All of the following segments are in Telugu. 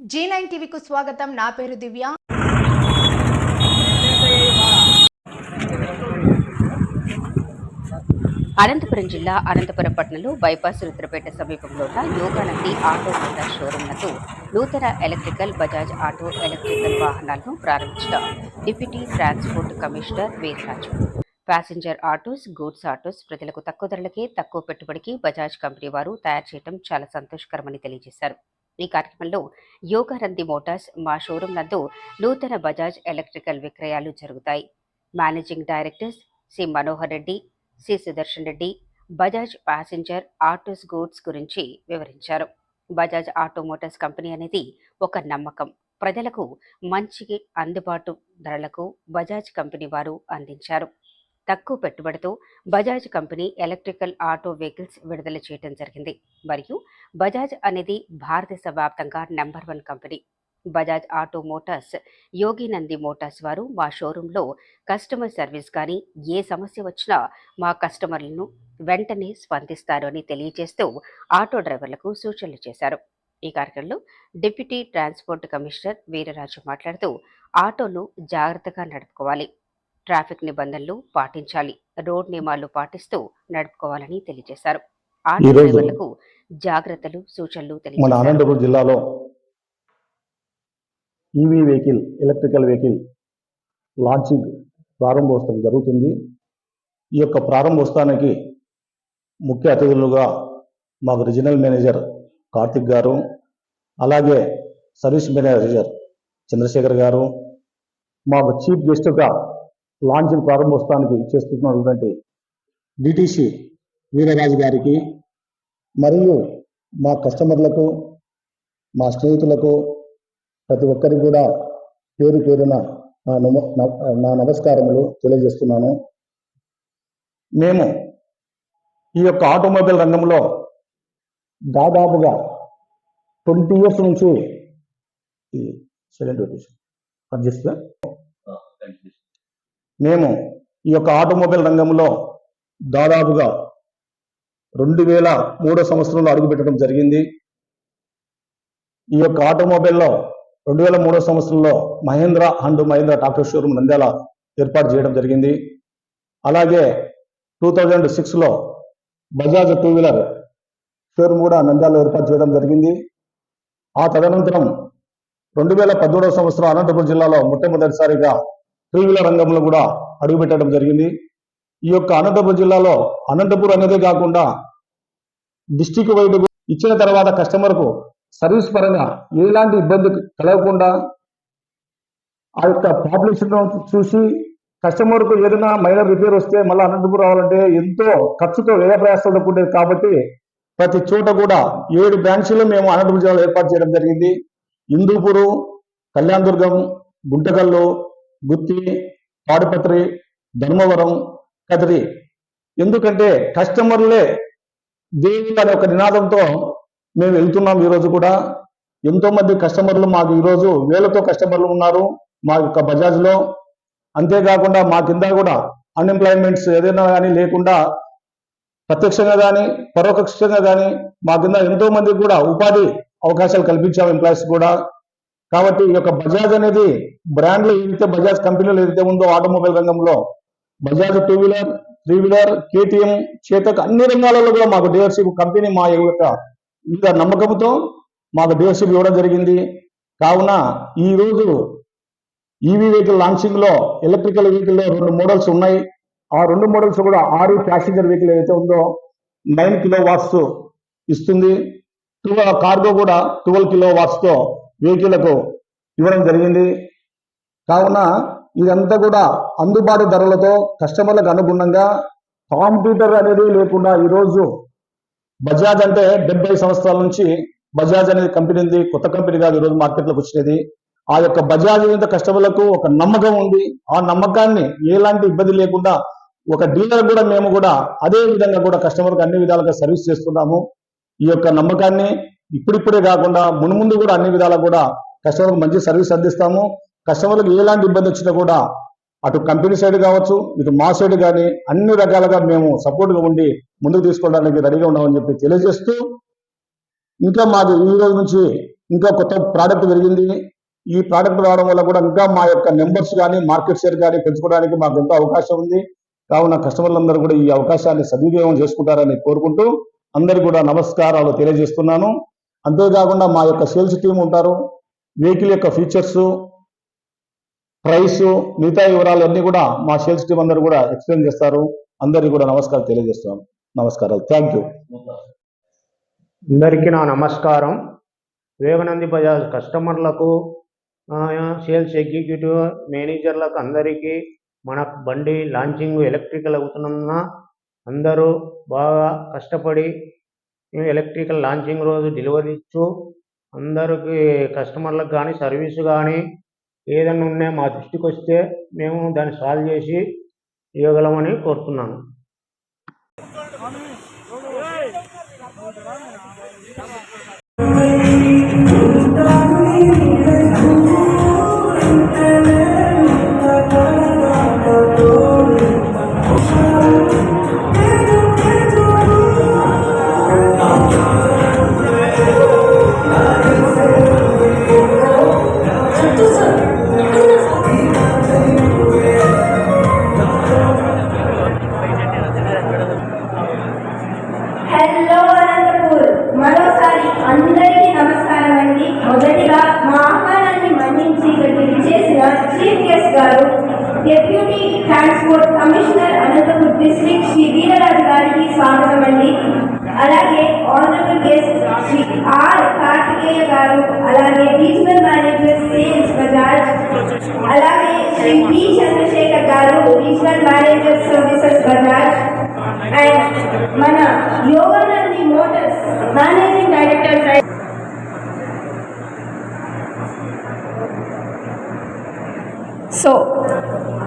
జీ నైన్ టీవీకు స్వాగతం. నా పేరు దివ్య. అనంతపురం జిల్లా అనంతపురం పట్టణంలో బైపాస్ రుద్రపేట సమీపంలో ఉన్న యోగానంది ఆటో మోటార్ షోరూంలకు నూతన ఎలక్ట్రికల్ బజాజ్ ఆటో ఎలక్ట్రికల్ వాహనాలను ప్రారంభించిన deputy transport commissioner Veerraju. Passenger autos goods autos ప్రజలకు తక్కువ ధరలకే తక్కువ పెట్టుబడికి బజాజ్ కంపెనీ వారు తయారు చేయడం చాలా సంతోషకరమని తెలియజేశారు. ఈ కార్యక్రమంలో యోగానంది మోటార్స్ మా షోరూం నందు నూతన బజాజ్ ఎలక్ట్రికల్ విక్రయాలు జరుగుతాయి. Managing directors C Manohar Reddy C Sudarshan Reddy Bajaj passenger autos goods గురించి వివరించారు. బజాజ్ ఆటో మోటార్స్ కంపెనీ అనేది ఒక నమ్మకం. ప్రజలకు మంచి అందుబాటు ధరలకు బజాజ్ కంపెనీ వారు అందించారు. తక్కువ పెట్టుబడితో Bajaj company electrical auto vehicles విడుదల చేయడం జరిగింది. మరియు బజాజ్ అనేది భారతదేశ వ్యాప్తంగా number one company. Bajaj auto motors Yoginandi motors వారు మా షోరూంలో కస్టమర్ సర్వీస్ కానీ ఏ సమస్య వచ్చినా మా కస్టమర్లను వెంటనే స్పందిస్తారు అని తెలియజేస్తూ ఆటో డ్రైవర్లకు సూచనలు చేశారు. ఈ కార్యక్రమంలో డిప్యూటీ ట్రాన్స్పోర్ట్ కమిషనర్ వీరరాజు మాట్లాడుతూ ఆటోలు జాగ్రత్తగా నడుపుకోవాలి. ట్రాఫిక్ నిబంధనలు పాటించాలి. రోడ్ నియమాలు పాటిస్తూ నడుపుకోవాలని తెలియజేశారు. ఆటో ఈరోజు డ్రైవర్లకు జాగ్రత్తలు సూచనలు మన అనంతపురం జిల్లాలో EV vehicle electrical vehicle launching ప్రారంభోత్సవం జరుగుతుంది. ఈ యొక్క ప్రారంభోత్సవానికి ముఖ్య అతిథులుగా మాకు రీజనల్ మేనేజర్ కార్తిక్ గారు అలాగే సర్వీస్ మేనేజర్ చంద్రశేఖర్ గారు మాకు చీఫ్ గెస్ట్గా లాంచింగ్ ప్రారంభోత్సవానికి చేస్తున్నటువంటి డిటిసి వీరరాజు గారికి మరియు మా కస్టమర్లకు మా స్నేహితులకు ప్రతి ఒక్కరికి కూడా పేరు పేరున నా నమ నా- నా నమస్కారములు తెలియజేస్తున్నాను. మేము ఈ యొక్క ఆటోమొబైల్ రంగంలో దాదాపుగా ట్వంటీ ఇయర్స్ నుంచి ఈ సెకండ్ రొటేషన్ మేము ఈ యొక్క ఆటోమొబైల్ రంగంలో దాదాపుగా రెండు వేల మూడో సంవత్సరంలో అడుగుపెట్టడం జరిగింది. ఈ యొక్క ఆటోమొబైల్లో రెండు వేల మూడో సంవత్సరంలో Mahindra and Mahindra tractor showroom Nandyal ఏర్పాటు చేయడం జరిగింది. అలాగే టూ థౌజండ్ సిక్స్లో బజాజ్ టూ వీలర్ షోరూమ్ కూడా నంద్యాలలో ఏర్పాటు చేయడం జరిగింది. ఆ తదనంతరం రెండు వేల పద్మూడవ సంవత్సరం అనంతపురం జిల్లాలో మొట్టమొదటిసారిగా టూ వీలర్ రంగంలో కూడా అడుగుపెట్టడం జరిగింది. ఈ యొక్క అనంతపురం జిల్లాలో అనంతపురం అనేదే కాకుండా డిస్టిక్ వైడ్ ఇచ్చిన తర్వాత కస్టమర్కు సర్వీస్ పరంగా ఎలాంటి ఇబ్బంది కలగకుండా ఆ యొక్క పాపులేషన్ చూసి కస్టమర్కు ఏదైనా మైనర్ రిపేర్ వస్తే మళ్ళీ అనంతపురం రావాలంటే ఎంతో ఖర్చుతో వ్యయ ప్రయాసాలు ఉండేది కాబట్టి ప్రతి చోట కూడా ఏడు బ్రాంచ్లు మేము అనంతపురం జిల్లాలో ఏర్పాటు చేయడం జరిగింది. హిందూపురు కళ్యాణదుర్గం గుంటకల్లు గుత్తి తాడిపత్రి ధర్మవరం కదిరి. ఎందుకంటే కస్టమర్లే దేవుడు అనే ఒక నినాదంతో మేము వెళ్తున్నాం ఈరోజు కూడా. ఎంతో మంది కస్టమర్లు మాకు ఈరోజు వేలతో కస్టమర్లు ఉన్నారు మా యొక్క బజాజ్లో. అంతేకాకుండా మా కింద కూడా అన్ఎంప్లాయ్మెంట్స్ ఏదైనా కానీ లేకుండా ప్రత్యక్షంగా కానీ పరోక్షంగా కానీ మా కింద ఎంతో మందికి కూడా ఉపాధి అవకాశాలు కల్పించాం ఎంప్లాయీస్ కూడా. కాబట్టి ఈ యొక్క బజాజ్ అనేది బ్రాండ్లు ఏదైతే బజాజ్ కంపెనీలు ఏదైతే ఉందో ఆటోమొబైల్ రంగంలో Bajaj two wheeler three wheeler KTM Chetak అన్ని రంగాలలో కూడా మాకు డీలర్షిప్ కంపెనీ మా యొక్క ఇంత నమ్మకంతో మాకు డీలర్షిప్ ఇవ్వడం జరిగింది. కావున ఈ రోజు ఈవీ వెహికల్ లాంచింగ్లో ఎలక్ట్రికల్ వెహికల్లో రెండు మోడల్స్ ఉన్నాయి. ఆ రెండు మోడల్స్ కూడా ఆరు ప్యాసింజర్ వెహికల్ ఏదైతే ఉందో నైన్ కిలో వాట్స్ ఇస్తుంది. కార్గో కూడా ట్వెల్వ్ కిలో వాట్స్తో తో ఇవ్వడం జరిగింది. కావున ఇదంతా కూడా అందుబాటు ధరలతో కస్టమర్లకు అనుగుణంగా కాంప్యూటర్ అనేది లేకుండా ఈరోజు బజాజ్ అంటే డెబ్బై సంవత్సరాల నుంచి బజాజ్ అనేది కంపెనీ ఉంది. కొత్త కంపెనీ కాదు ఈరోజు మార్కెట్లోకి వచ్చినది. ఆ యొక్క బజాజ్ మీద కస్టమర్లకు ఒక నమ్మకం ఉంది. ఆ నమ్మకాన్ని ఎలాంటి ఇబ్బంది లేకుండా ఒక డీలర్ కూడా మేము కూడా అదే విధంగా కూడా కస్టమర్కి అన్ని విధాలుగా సర్వీస్ చేస్తున్నాము. ఈ యొక్క నమ్మకాన్ని ఇప్పుడిప్పుడే కాకుండా మున్ముందు కూడా అన్ని విధాలా కూడా కస్టమర్కి మంచి సర్వీస్ అందిస్తాము. కస్టమర్లకు ఎలాంటి ఇబ్బంది వచ్చినా కూడా అటు కంపెనీ సైడ్ కావచ్చు ఇటు మా సైడ్ కానీ అన్ని రకాలుగా మేము సపోర్ట్గా ఉండి ముందుకు తీసుకోవడానికి రెడీగా ఉన్నామని చెప్పి తెలియజేస్తూ ఇంకా మాది ఈ రోజు నుంచి ఇంకా కొత్త ప్రోడక్ట్ పెరిగింది. ఈ ప్రోడక్ట్ రావడం వల్ల కూడా ఇంకా మా యొక్క నెంబర్స్ కానీ మార్కెట్ షేర్ కానీ పెంచుకోవడానికి మాకు ఎంతో అవకాశం ఉంది. కావున కస్టమర్లందరూ కూడా ఈ అవకాశాన్ని సద్వినియోగం చేసుకుంటారని కోరుకుంటూ అందరికీ కూడా నమస్కారాలు తెలియజేస్తున్నాను. అంతేకాకుండా మా యొక్క సేల్స్ టీం ఉంటారు వెహికల్ యొక్క ఫీచర్స్ ప్రైస్ మిగతా వివరాలు అన్నీ కూడా మా సేల్స్ టీం అందరూ కూడా ఎక్స్ప్లెయిన్ చేస్తారు. అందరికీ కూడా నమస్కారం తెలియజేస్తాం నమస్కారాలు. Thank you. అందరికీ నా నమస్కారం. వేవనంది బజాజ్ కస్టమర్లకు సేల్స్ ఎగ్జిక్యూటివ్ మేనేజర్లకు అందరికీ మన బండి లాంచింగ్ ఎలక్ట్రికల్ అవుతున్నందున అందరూ బాగా కష్టపడి ఎలక్ట్రికల్ లాంచింగ్ రోజు డెలివరీ ఇచ్చు. అందరికీ కస్టమర్లకు కానీ సర్వీస్ కానీ ఏదైనా ఉన్నా మా దృష్టికి వస్తే మేము దాన్ని సాల్వ్ చేసి ఇవ్వగలమని కోరుతున్నాను. అలాగే శ్రీ పి చంద్రశేఖర్ గారు regional manager services Bajaj and మన Yoganandi motors managing director so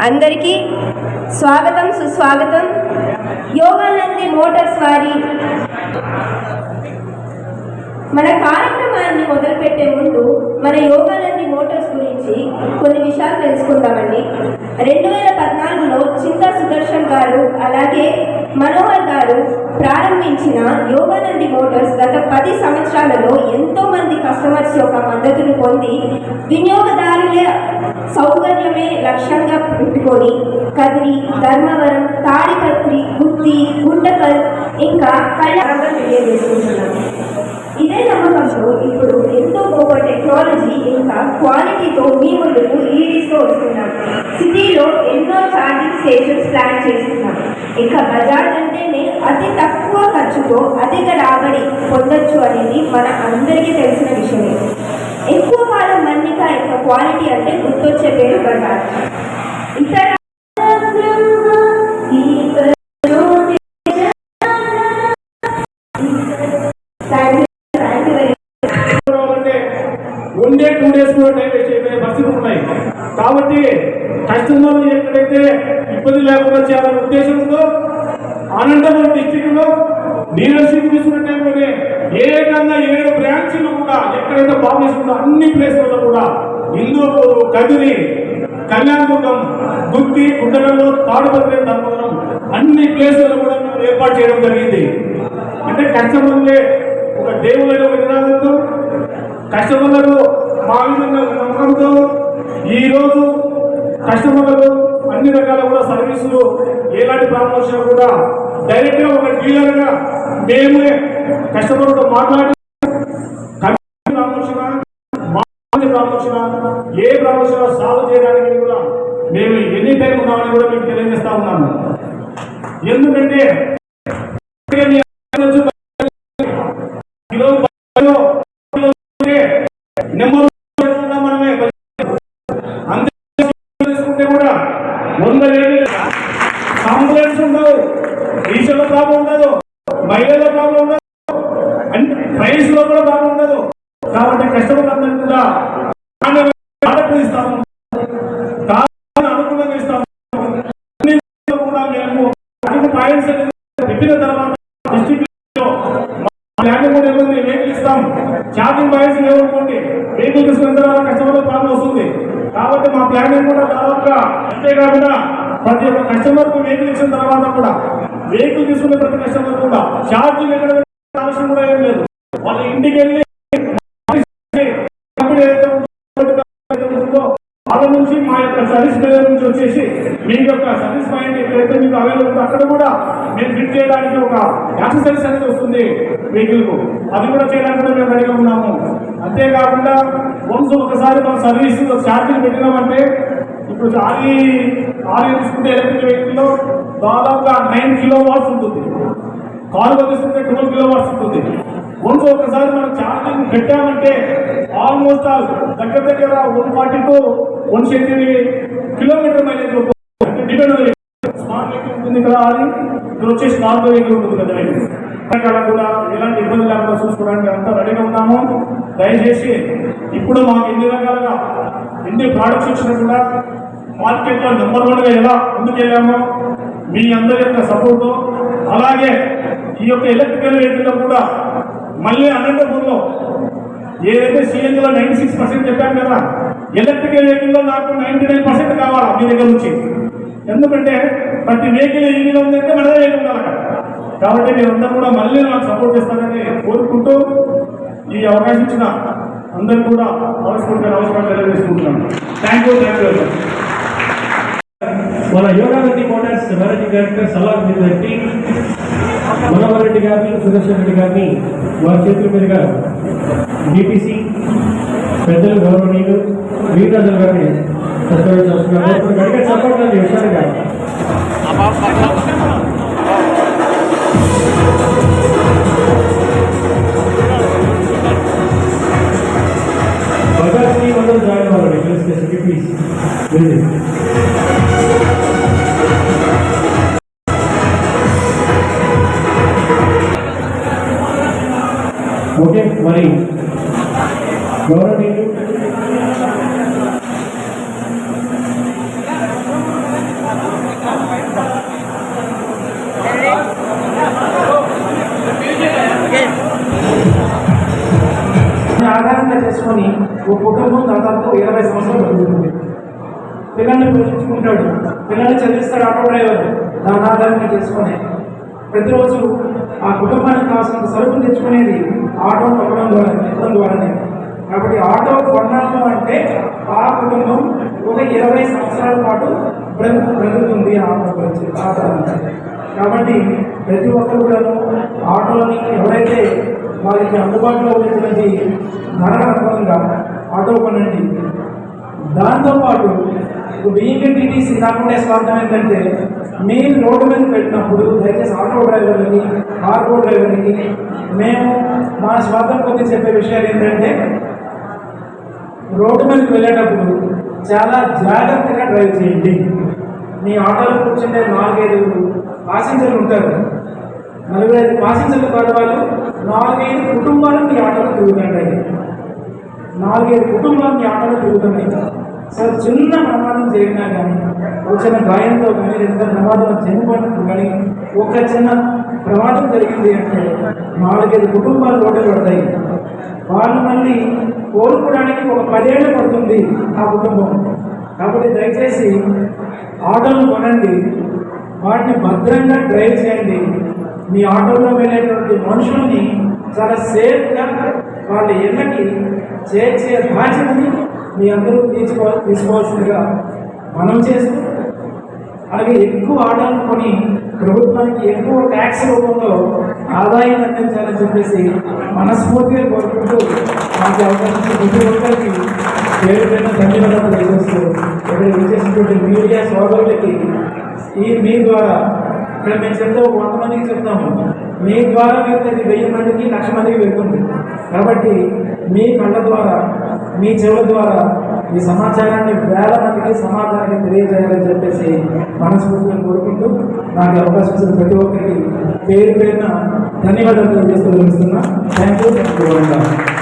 అందరికీ స్వాగతం సుస్వాగతం. యోగానంది మోటార్స్ వారి మన కార్యక్రమాన్ని మొదలుపెట్టే ముందు మన యోగా మోటార్స్ గురించి కొన్ని విషయాలు తెలుసుకుందామండి రెండు వేల పద్నాలుగులో చింతా సుదర్శన్ గారు అలాగే మనోహర్ గారు ప్రారంభించిన యోగానంది మోటార్స్ గత పది సంవత్సరాలలో ఎంతో మంది కస్టమర్స్ యొక్క మద్దతును పొంది వినియోగదారుల సౌకర్యమే లక్ష్యంగా పెట్టుకొని కదిరి ధర్మవరం తాడిపత్రి గుత్తి గుండకల్ ఇంకా కళ్యాణంగా తెలియజేసుకుంటున్నాం. గొప్ప టెక్నాలజీ ఇంకా క్వాలిటీతో మీ ముందుకు ఈవీస్తో వస్తున్నాం సిటీలో ఎన్నో ఛార్జింగ్ స్టేషన్స్ ప్లాన్ చేస్తున్నాం. ఇంకా బజాజ్ అంటేనే అతి తక్కువ ఖర్చుతో అధిక రాబడి పొందొచ్చు అనేది మన అందరికీ తెలిసిన విషయమే. ఎక్కువ కాలం మన్నిక యొక్క క్వాలిటీ అంటే గుర్తొచ్చే పేరు బజాజ్ ఇతర వన్ డే టూ డేస్ కూడా టైం వేస్ట్ అయిపోయే పరిస్థితులు ఉన్నాయి. కాబట్టి కస్టమర్లు ఎక్కడైతే ఇబ్బంది లేకుండా చేయాలనే ఉద్దేశంతో అనంతపురం డిస్టిక్లో లీడర్షిప్ తీసుకున్న టైంలోనే ఏకంగా ఏడు బ్రాంచ్లు కూడా ఎక్కడైతే పాపులేషన్ ఉందో అన్ని ప్లేసులలో కూడా ఇందులో కదిరి కళ్యాణదుర్గం గుత్తి గుండెలలో తాడుపత్రి ధర్మవరం అన్ని ప్లేసులలో కూడా మేము ఏర్పాటు చేయడం జరిగింది. అంటే కస్టమర్లే ఒక దేవుళ్ళ ఒక నినాదంతో కస్టమర్లకు మా విధంగా నమ్మకంతో ఈరోజు కస్టమర్లకు అన్ని రకాల కూడా సర్వీసులు ఎలాంటి ప్రాబ్లం వచ్చినా కూడా డైరెక్ట్గా ఒక డీలర్గా మేమే కస్టమర్తో మాట్లాడి ప్రాబ్లం ఏ ప్రాబ్లం సాల్వ్ చేయడానికి కూడా మేము ఎన్ని టైం ఉన్నామని కూడా మీకు తెలియజేస్తా ఉన్నాను ఎందుకంటే నెంబర్ మనమే అంతే తీసుకుంటే కూడా వంద ఏళ్ళు కాంప్లైంట్స్ ఉండవు టీచర్ల ప్రాబ్లం ఉండదు మహిళల ప్రాబ్లం ఉండదు అన్ని ప్రైస్లో కూడా ప్రాబ్లం ఉండదు కాబట్టి కస్టమర్ అందరికీ కూడా ప్రోడక్ట్ ఇస్తాము కావాలని అనుకూలంగా ఇస్తాము కూడా మేము పాయింట్స్ తర్వాత లో కూడా ఇవ్వండి వెహికల్ ఇస్తాం ఛార్జింగ్ పాయింట్స్ లేవనుకోండి వెహికల్ తీసుకున్న తర్వాత కస్టమర్ ప్రాబ్లం వస్తుంది కాబట్టి మా ప్లానింగ్ కూడా దాదాపుగా అంతేకాకుండా ప్రతి ఒక్క కస్టమర్కు వెహికల్ ఇచ్చిన తర్వాత కూడా వెహికల్ తీసుకున్న ప్రతి కస్టమర్ కూడా ఛార్జింగ్ ఎక్కడ అవసరం కూడా ఏం లేదు. వాళ్ళ ఇంటికి వెళ్ళి నుంచి వచ్చేసి మీ యొక్క సర్వీస్ పాయింట్ ఎక్కడైతే మీకు అవైలబుల్ ఉందో అక్కడ కూడా మేము ఫిట్ చేయడానికి ఒక యాక్సెసరీస్ అనేది వస్తుంది వెహికల్కు. అది కూడా చేయడానికి కూడా మేము రెడీగా ఉన్నాము. అంతేకాకుండా వన్స్ ఒకసారి మనం సర్వీస్ ఛార్జీలు పెట్టినామంటే ఇప్పుడు ఆరి ఆరి తీసుకుంటే ఎలక్ట్రిక్ వెహికల్లో దాదాపుగా నైన్ కిలో వాట్స్ ఉంటుంది. కారు తీసుకుంటే ట్వెల్వ్ కిలో వాట్స్ ఉంటుంది. వన్స్ ఒకసారి మనం ఛార్జింగ్ పెట్టామంటే ఆల్మోస్ట్ ఆల్ దగ్గర దగ్గర one forty to one sixty kilometer mileage depend ఉంది స్మార్ట్ వెహికల్ ఉంటుంది కదా అది. ఇక్కడ వచ్చేసి నార్మల్ వెహికల్ ఉంటుంది కదా అక్కడ కూడా ఎలాంటి ఇబ్బంది లేకుండా చూసుకోవడానికి అంతా రెడీగా ఉన్నాము. దయచేసి ఇప్పుడు మాకు ఎన్ని రకాలుగా ఎన్ని ప్రోడక్ట్స్ వచ్చినా కూడా మార్కెట్లో నెంబర్ వన్గా ఎలా ముందుకెళ్ళామో మీ అందరి యొక్క సపోర్టు అలాగే ఈ యొక్క ఎలక్ట్రికల్ వెహికల్లో కూడా మళ్ళీ అనంతపూర్లో ఏదైతే సిఎన్జిలో నైంటీ సిక్స్ పర్సెంట్ చెప్పాను కదా ఎలక్ట్రికల్ వెహికల్లో నాకు నైంటీ నైన్ పర్సెంట్ కావాలా మీ దగ్గర నుంచి. ఎందుకంటే ప్రతి వెహికల్ ఈవీలో ఉందంటే మనదే వెహికల్ ఉండాలి కాబట్టి మీరందరూ కూడా మళ్ళీ నాకు సపోర్ట్ చేస్తారని కోరుకుంటూ ఈ అవకాశం ఇచ్చిన అందరూ కూడా మనస్ఫూర్తిగా నమస్కారం తెలియజేసుకుంటున్నాను. థ్యాంక్ యూ థ్యాంక్ యూ మన Yoganandi motors managing director Salam Reddy Manohar Reddy గారిని సుదర్శన్ రెడ్డి గారిని వారి చేతుల మీదుగా బీపీసీ పెద్దలు గౌరవనీయులు వీరరాజు గారిని సత్కరించాల్సిన గడిగా చెప్పండి విషయాలు గారు బజాజ్ టీం అందరూ జాయిన్ అవ్వాలండి దాన్ని ఆధారంగా చేసుకొని ఓ కుటుంబం దాదాపు ఇరవై సంవత్సరాలు బతుకుతుంది. పిల్లల్ని పోషించుకుంటాడు. పిల్లల్ని చదివిస్తాడు ఆటో డ్రైవర్ దాని ఆధారంగా చేసుకొని ప్రతిరోజు ఆ కుటుంబానికి కావాల్సిన సరుకులు తెచ్చుకునేది ఆటో కొనడం ద్వారా ఇవ్వడం ద్వారానే. కాబట్టి ఆటో కొన్నాము అంటే ఆ కుటుంబం ఒక ఇరవై సంవత్సరాల పాటు బ్రతుకు బ్రతుకుతుంది ఆటో గురించి. ఆధారంగా కాబట్టి ప్రతి ఒక్కరు కూడా ఆటోని ఎవరైతే వారికి అందుబాటులో ఉన్నటువంటి ధరల అనుగుణంగా ఆటో కొనండి. దాంతోపాటు వెహికల్ టీటీసీ కాకుండా స్వార్థం ఏంటంటే మీరు రోడ్డు మీద పెట్టినప్పుడు దయచేసి ఆటో డ్రైవర్లకి కార్గో డ్రైవర్లకి మేము మా స్వార్థం కొద్ది చెప్పే విషయాలు ఏంటంటే రోడ్డు మీదకి వెళ్ళేటప్పుడు చాలా జాగ్రత్తగా డ్రైవ్ చేయండి. మీ ఆటోలో కూర్చుంటే నాలుగైదు పాసింజర్లు ఉంటారు. నలభై ఐదు పాసింజర్లు కాదు నాలుగైదు కుటుంబాలు మీ ఆటలు తిరుగుతుంటాయి నాలుగైదు కుటుంబాలు మీ ఆటలు తిరుగుతున్నాయి. సార్ చిన్న ప్రమాదం జరిగినా కానీ ఒక చిన్న గాయంతో కానీ లేదా ప్రమాదం చనిపోయినప్పుడు కానీ ఒక చిన్న ప్రమాదం జరిగింది అంటే నాలుగైదు కుటుంబాలు రోడ్డు పడతాయి. వాళ్ళు మళ్ళీ కోలుకోవడానికి ఒక పదేళ్ళు పడుతుంది ఆ కుటుంబం. కాబట్టి దయచేసి ఆటోలు కొనండి. వాటిని భద్రంగా డ్రైవ్ చేయండి. మీ ఆటోలో వెళ్ళేటువంటి మనుషుల్ని చాలా సేఫ్గా వాళ్ళ ఇళ్ళకి చేర్చే బాధ్యతని మీ అందరూ తీసుకో తీసుకోవాల్సిందిగా మనం చేస్తూ అలాగే ఎక్కువ ఆటలు కొని ప్రభుత్వానికి ఎక్కువ ట్యాక్స్ రూపంలో ఆదాయం అందించాలని చెప్పేసి మనస్ఫూర్తిగా కోరుకుంటూ మాకు అవకాశం ప్రతి ఒక్కరికి పేరు పేరున ధన్యవాదాలు తెలియజేస్తూ ఇక్కడ విచ్చేసినటువంటి మీడియా సోదరులకి ఈ మీ ద్వారా ఇక్కడ మేము చెప్తే ఒక వంద మందికి చెప్తాము. మీ ద్వారా వెళ్తే వెయ్యి మందికి లక్ష మందికి వెళ్తుంది. కాబట్టి మీ కళ్ళ ద్వారా మీ చెవుల ద్వారా ఈ సమాచారాన్ని వేల మందికి సమాచారాన్ని తెలియజేయాలని చెప్పేసి మనస్ఫూర్తిగా కోరుకుంటూ నాకు అవకాశం ఇచ్చిన ప్రతి ఒక్కరికి పేరు పేరున ధన్యవాదాలు తెలియజేస్తూ వినిస్తున్నా థ్యాంక్ యూ థ్యాంక్ యూ